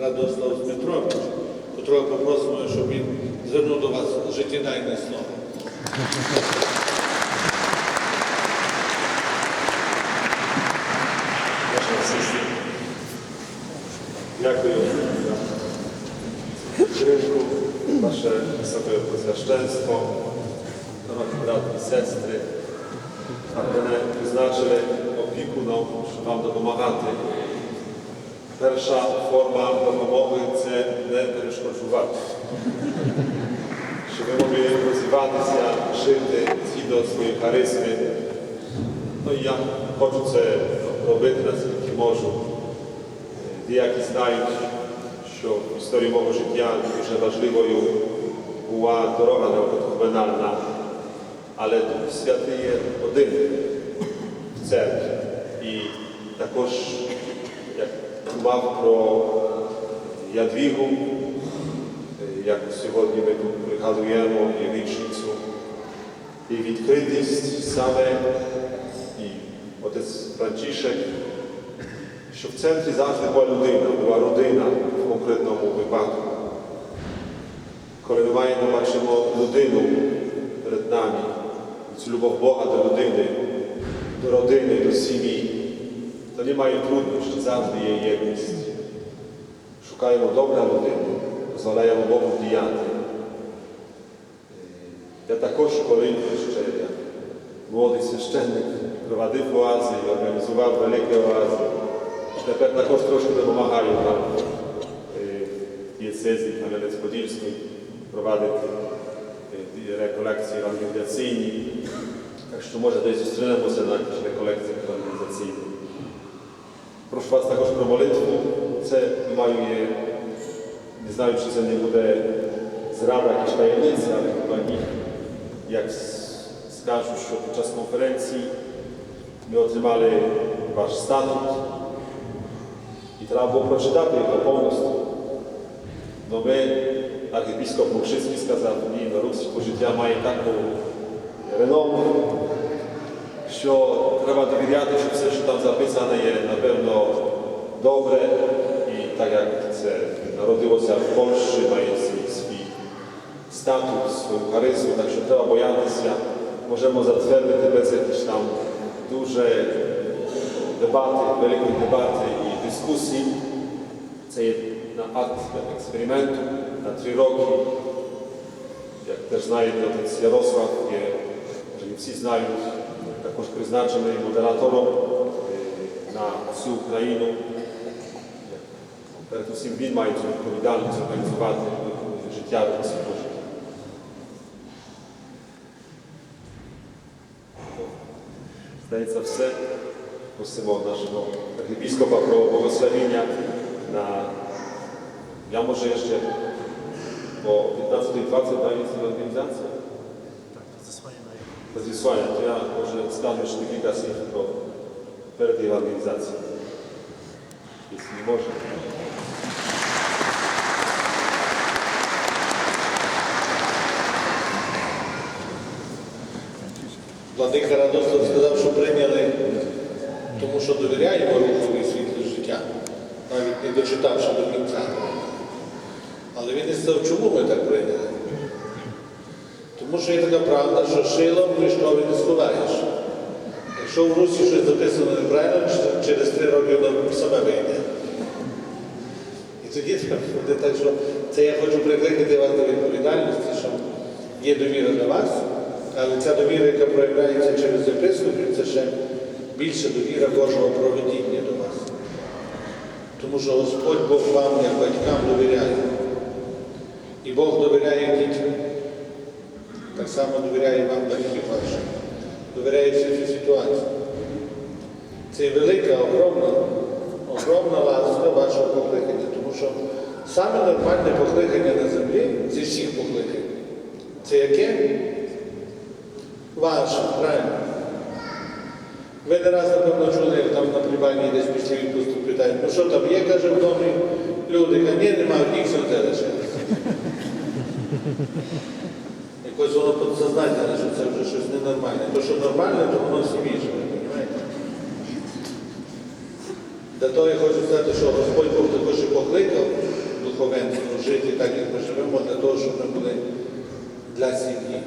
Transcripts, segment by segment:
Радослав Дмитрович, котрого попросимо, щоб він звернув до вас життєдайне слово. Дякую підтримку, ваше високе посвященство, дорогі брати і сестри, а мене призначили опікуном, щоб вам допомагати. Перша форма допомоги це не перешкоджувати. Щоб ви могли розвиватися, жити згідно своєї харизми. Ну і я хочу це робити наскільки можу. Деякі знають, що в історії мого життя дуже важливою була дорога неокатехуменальна, але Дух Святий є один в церкві. І також, як мав про Ядвігу, як сьогодні ми тут пригадуємо і річницю, і відкритість саме і отець Франчишек, що в центрі завжди була людина, була родина в конкретному випадку. Коли ми маємо, бачимо людину перед нами, цю любов Бога до людини, до родини, до сім'ї, то немає труднощів, завжди є єдність. Шукаємо добра людину, дозволяємо Богу діяти. Я також, коли ще молодий священник провадив оази організував великі оази, тепер також трошки допомагаю нам е, в дієцезі Кам'янець-Подільській провадити е, реколекції евангелізаційні. Так що може десь зустрінемося на реколекціях евангелізаційних. Прошу вас також про молитву. Це маю є, не знаю, чи це не буде зрада якісь таємниці, але chyba ні. Як с- скажу, що під час конференції ми отримали ваш статут і треба було прочитати його повністю. No my, archiepiskop Mokrzycki сказав, ні, на руське життя має таку реному, що треба довіряти, що все, що там записане, є напевно добре і так як це народилося в Польщі, має свій, свій статус, свою харизму, так що треба боятися. Можемо затвердити без jakichś там дуже дебати, великої дебати і дискусії. Це є на акт експерименту на три роки. Як теж знаєте, Ярослав є, не всі знають, також призначений модератором е, на всю Україну. Перед усім він має цю відповідальність організувати життя в Божій. Здається, все. Просимо нашого архіпіскопа про благословення на я може ще по 15-20 дається організація. Zesłania, to ja może stanę jeszcze kilka słów pro перед евангелизацией, если не можно. Владика Радослав сказав, що прийняли, тому що довіряємо рухові світлі життя, навіть не дочитавши до кінця. Але він не сказав, чому ми так прийняли. Тому що є така правда, що шилом Христові не сховаєш. Якщо в Русі щось записано неправильно, через три роки воно саме вийде. І тоді буде так, що це я хочу прикликати вас до відповідальності, що є довіра до вас, але ця довіра, яка проявляється через епископів, це ще більша довіра Божого проведіння до вас. Тому що Господь Бог вам, як батькам, довіряє. І Бог довіряє дітям. Так само довіряє вам батьків ваших. Довіряє всі ці ситуації. Це велика, огромна, огромна ласка вашого покликання, тому що саме нормальне покликання на землі зі всіх покликань. Це яке? Ваше, правильно. Ви не раз, напевно, чули, як там на прибанні десь після відпустку питають, ну що там є, каже, в домі люди, кажуть, ні, немає, одніх все лишилось сказали, що це вже щось ненормальне. То, що нормальне, то воно смішне. для того я хочу сказати, що Господь Бог також і покликав духовенство жити так, як ми живемо, для того, щоб ми були для сім'ї,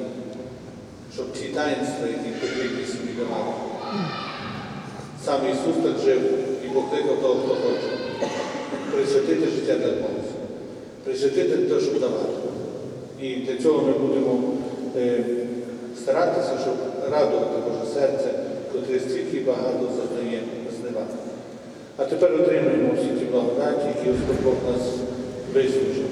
щоб ті таїнства, які потрібні сім'ї давали. Сам Ісус так жив і покликав того, хто хоче. Присвятити життя для Бога. Присвятити те, щоб давати. І для цього ми будемо. Е, старатися, щоб радувати Боже серце, котре стільки багато зазнає зневаги. А тепер отримаємо всі ті благодаті, які Господь Бог нас вислужив.